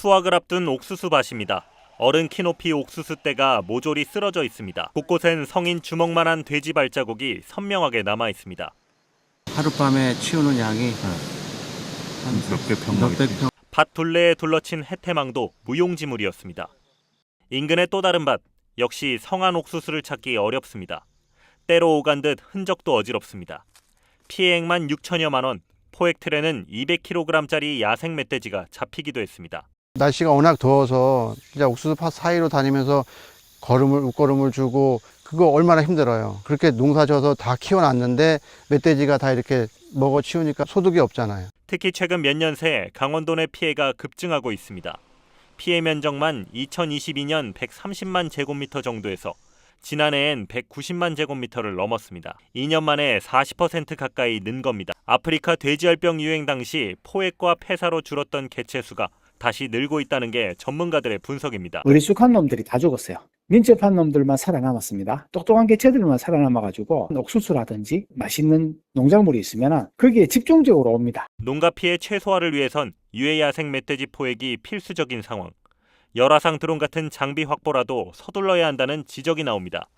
수확을 앞둔 옥수수밭입니다. 어른 키높이 옥수수 떼가 모조리 쓰러져 있습니다. 곳곳엔 성인 주먹만한 돼지 발자국이 선명하게 남아 있습니다. 하룻밤에 치우는 양이 몇백 평 몇백 평 밭 둘레에 둘러친 해태망도 무용지물이었습니다. 인근의 또 다른 밭 역시 성한 옥수수를 찾기 어렵습니다. 때로 오간 듯 흔적도 어지럽습니다. 피해액만 6천여만 원, 포획 틀에는 200kg짜리 야생 멧돼지가 잡히기도 했습니다. 날씨가 워낙 더워서 진짜 옥수수 밭 사이로 다니면서 걸음을 웃걸음을 주고 그거 얼마나 힘들어요. 그렇게 농사 져서 다 키워놨는데 멧돼지가 다 이렇게 먹어 치우니까 소득이 없잖아요. 특히 최근 몇 년 새 강원도 내 피해가 급증하고 있습니다. 피해 면적만 2022년 130만 제곱미터 정도에서 지난해엔 190만 제곱미터를 넘었습니다. 2년 만에 40% 가까이 는 겁니다. 아프리카 돼지열병 유행 당시 포획과 폐사로 줄었던 개체 수가 다시 늘고 있다는 게 전문가들의 분석입니다. 어리숙한 놈들이 다 죽었어요. 민첩한 놈들만 살아남았습니다. 똑똑한 개체들만 살아남아가지고 옥수수라든지 맛있는 농작물이 있으면 거기에 집중적으로 옵니다. 농가 피해 최소화를 위해선 유해 야생 멧돼지 포획이 필수적인 상황. 열화상 드론 같은 장비 확보라도 서둘러야 한다는 지적이 나옵니다.